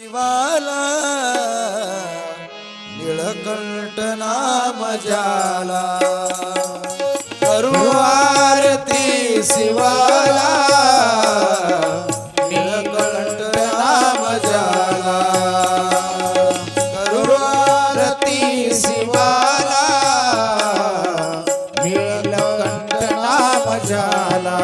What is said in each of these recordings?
शिवाला निळकंठ नाम जाला करुवारती शिवाला निळकंठ नाम जाला करू शिवाला निळकंठ नाम जाला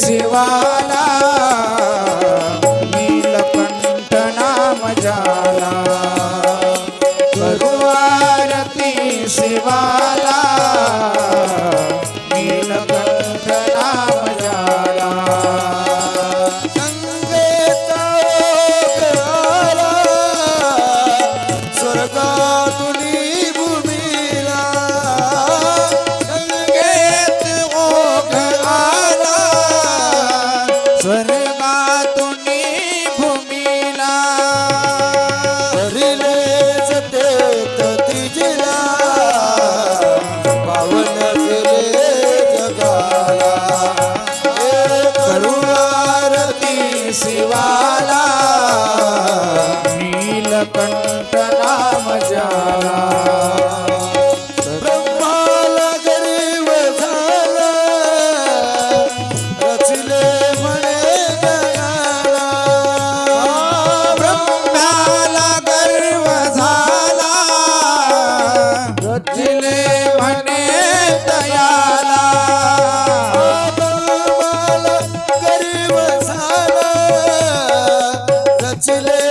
शिवाला नीलकंठ नाम जाला.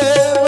Deus.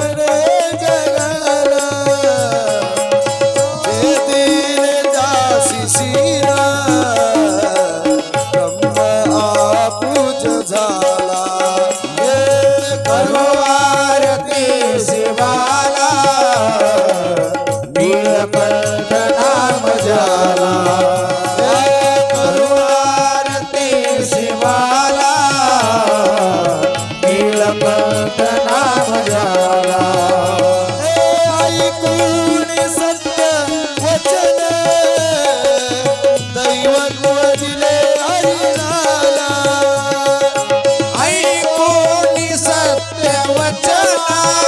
Bye.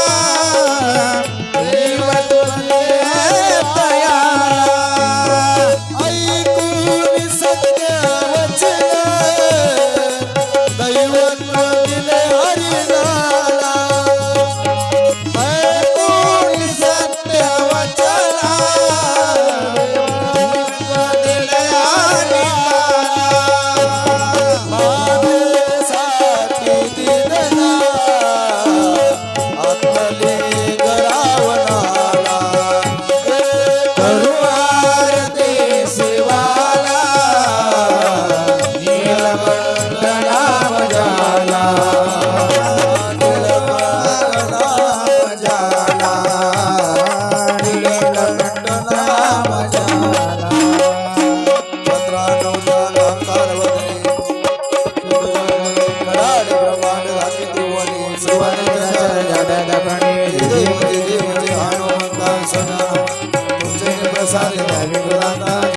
Happy Valentine's